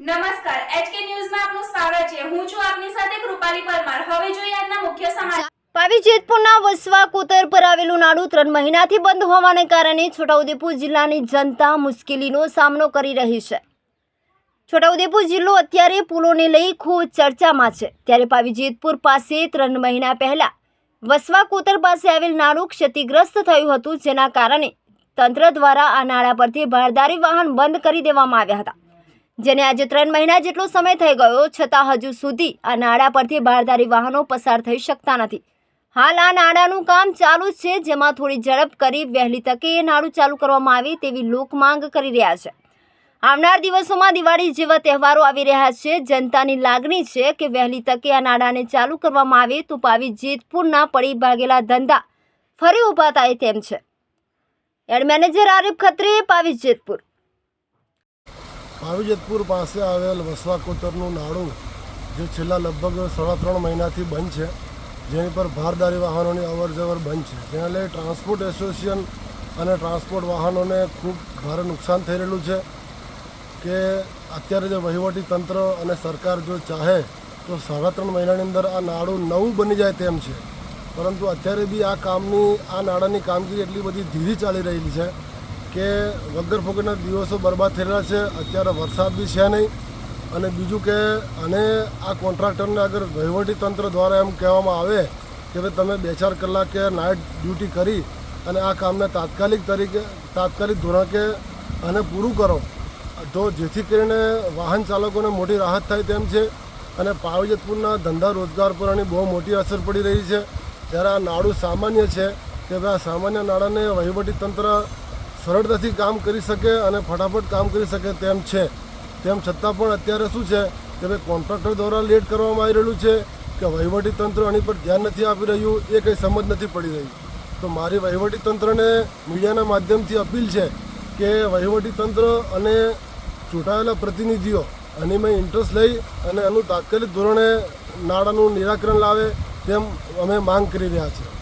નમસ્કાર એચકે ન્યૂઝમાં આપનું સ્વાગત છે. હું છું આપની સાથે કૃપાલી પરમાર. હવે જોઈએ આજના મુખ્ય સમાચાર. પાવી જેતપુરના વસવા કોતર પર આવેલું નાડું ત્રણ મહિનાથી બંધ હોવાને કારણે છોટાઉદેપુર જિલ્લાની જનતા મુશ્કેલીનો સામનો કરી રહી છે. છોટાઉદેપુર જિલ્લો અત્યારે પુલોને લઈ ખૂબ ચર્ચામાં છે. ત્યારે પાવી જેતપુર પાસે ત્રણ મહિના પહેલા વસવા કોતર પાસે આવેલ નાડું ક્ષતિગ્રસ્ત થયું હતું, જેના કારણે તંત્ર દ્વારા આ નાળા પરથી ભારદારી વાહન બંધ કરી દેવામાં આવ્યા હતા. જેને આજે ત્રણ મહિના જેટલો સમય થઈ ગયો, છતાં હજુ સુધી આ નાળા પરથી બારદારી વાહનો પસાર થઈ શકતા નથી. હાલ આ નાળાનું કામ ચાલુ છે, જેમાં થોડી ઝડપ કરી વહેલી તકે એ નાળું ચાલુ કરવામાં આવે તેવી લોક માંગ કરી રહ્યા છે. આવનાર દિવસોમાં દિવાળી જેવા તહેવારો આવી રહ્યા છે. જનતાની લાગણી છે કે વહેલી તકે આ નાળાને ચાલુ કરવામાં આવે તો પાવી જેતપુરના પડી ભાગેલા ધંધા ફરી ઊભા થાય તેમ છે. એડ મેનેજર આરિફ ખત્રીએ પાવી જેતપુર. પાવીજતપુર પાસે આવેલ વસવા કોતરનું નાળું જે છેલ્લા લગભગ સાડા ત્રણ મહિનાથી બંધ છે, જેની પર ભારદારી વાહનોની અવર જવર બંધ છે. જેના લઈ ટ્રાન્સપોર્ટ એસોસિએશન અને ટ્રાન્સપોર્ટ વાહનોને ખૂબ ભારે નુકસાન થઈ રહેલું છે કે અત્યારે જે વહીવટી તંત્ર અને સરકાર જો ચાહે તો સાડા ત્રણ મહિનાની અંદર આ નાળું નવું બની જાય તેમ છે. પરંતુ અત્યારે બી આ કામની, આ નાળાની કામગીરી એટલી બધી ધીરી ચાલી રહેલી છે કે વગર ફોગરના દિવસો બરબાદ થયેલા છે, અત્યારે વરસાદ બી છે નહીં. અને બીજું કે, અને આ કોન્ટ્રાક્ટરને અગર તંત્ર દ્વારા એમ કહેવામાં આવે કે ભાઈ તમે બે ચાર કલાકે નાઇટ ડ્યુટી કરી અને આ કામને તાત્કાલિક તરીકે, તાત્કાલિક ધોરણે અને પૂરું કરો. તો જેથી કરીને વાહન ચાલકોને મોટી રાહત થાય તેમ છે અને પાવજતપુરના ધંધા રોજગાર પર આની બહુ મોટી અસર પડી રહી છે. ત્યારે આ નાડું સામાન્ય છે કે ભાઈ આ સામાન્ય નાણાંને વહીવટી તંત્ર સરળતાથી કામ કરી શકે અને ફટાફટ કામ કરી શકે તેમ છે. તેમ છતાં પણ અત્યારે શું છે કે ભાઈ કોન્ટ્રાક્ટર દ્વારા લેટ કરવામાં આવી રહેલું છે કે વહીવટી તંત્ર આની પર ધ્યાન નથી આપી રહ્યું, એ કંઈ સમજ નથી પડી રહી. તો મારી વહીવટી તંત્રને મીડિયાના માધ્યમથી અપીલ છે કે વહીવટી તંત્ર અને ચૂંટાયેલા પ્રતિનિધિઓ આનીમાં ઇન્ટરેસ્ટ લઈ અને એનું તાત્કાલિક ધોરણે નાણાંનું નિરાકરણ લાવે તેમ અમે માંગ કરી રહ્યા છીએ.